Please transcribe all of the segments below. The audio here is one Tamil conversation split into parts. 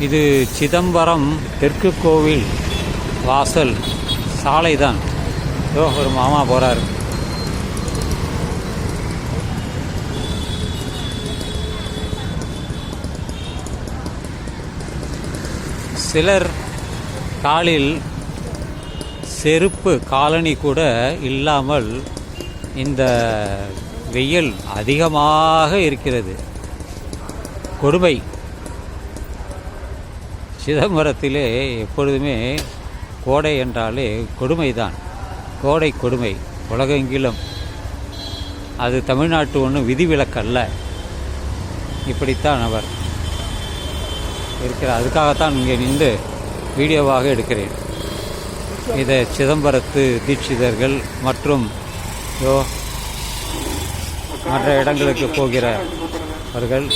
இது சிதம்பரம் தெற்கு கோவில் வாசல் சாலை தான் ஏதோ ஒரு மாமா போகிறாரு சிலர் காலில் செருப்பு காலனி கூட இல்லாமல் இந்த வெயில் அதிகமாக இருக்கிறது. கொடுமை. சிதம்பரத்திலே எப்பொழுதுமே கோடை என்றாலே கொடுமைதான். கோடை கொடுமை உலகெங்கிலும். அது தமிழ்நாட்டு ஒன்றும் விதிவிலக்கல்ல. இப்படித்தான் அவர் இருக்கிறார். அதுக்காகத்தான் இங்கே நின்று வீடியோவாக எடுக்கிறேன். இதை சிதம்பரத்து தீட்சிதர்கள் மற்றும் யோ மற்ற இடங்களுக்கு போகிறவர்கள்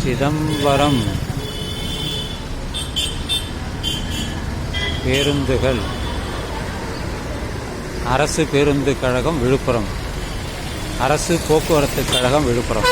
சிதம்பரம் பேருந்துகள். அரசு பேருந்து கழகம் விழுப்புரம். அரசு போக்குவரத்து கழகம் விழுப்புரம்.